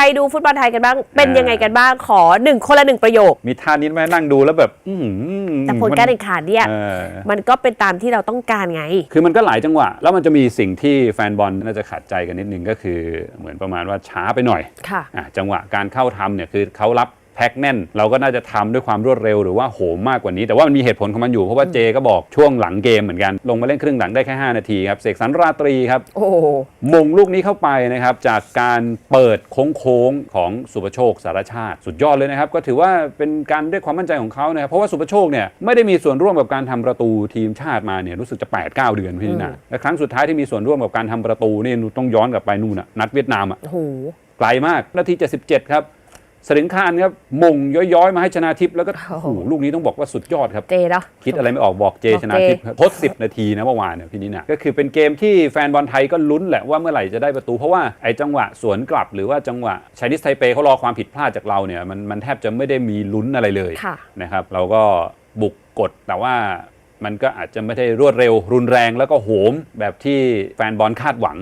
รดูฟุตบอลไทยกันบ้าง เป็นอ่ายัยังไงกันบ้างขอหนึ่งคนละหนึ่งประโยค มีท่านี้ไหมนั่งดูแล้วแบบอื้อหือแต่ผลการแข่งขันเนี่ยเออมันก็เป็นตามที่เราต้องการไง คือมันก็หลายจังหวะ แล้วมันจะมีสิ่งที่แฟนบอลน่าจะขัดใจกันนิดนึงก็คือเหมือนประมาณว่าช้าไปหน่อยค่ะอะจังหวะการเข้าทำเนี่ยคือเขารับ แพ็คแน่น เราก็น่าจะทำด้วยความรวดเร็วหรือว่าโหมมากกว่านี้ แต่ว่ามันมีเหตุผลของมันอยู่เพราะว่าเจก็บอกช่วงหลังเกมเหมือนกันลงมาเล่นครึ่งหลังได้แค่ 5 นาทีครับเสกสรรราตรีครับโอ้โหมงลูกนี้เข้าไปนะครับจากการเปิดโค้งๆของสุประโชคสารชาติ สุดยอดเลยนะครับ ก็ถือว่าเป็นการเรียกความมั่นใจของเขานะครับเพราะว่าสุประโชคเนี่ยไม่ได้มีส่วนร่วมกับการทำประตูทีมชาติมาเนี่ยรู้สึกจะ8 9เดือนพี่นินะและครั้งสุดท้ายที่มีส่วนร่วมกับการทำประตูนี่ต้องย้อนกลับไปนู่นน่ะนัดเวียดนามอะโอ้โหไกลมากนาที77ครับ สริงคานครับมงย้อยๆ มาให้ชนะทิพย์แล้วก็โอ้โอ้โหโหลูกนี้ต้องบอกว่าสุดยอดครับ เจเนาะ คิดอะไรไม่ออกบอกเจบอกชนะทิพย์ครับทด 10 นาทีนะเมื่อวานเนี่ยพี่นินะก็คือเป็นเกมที่แฟนบอลไทยก็ลุ้นแหละว่าเมื่อไหร่จะได้ประตูเพราะว่าไอ้จังหวะสวนกลับหรือว่าจังหวะชนิสไทเปเขารอความผิดพลาดจากเราเนี่ยมันมันแทบจะไม่ได้มีลุ้นอะไรเลยค่ะ นะครับเราก็บุกกดแต่ว่ามันก็อาจจะไม่ได้รวดเร็วรุนแรงแล้วก็โหมแบบที่แฟนบอลคาดหวัง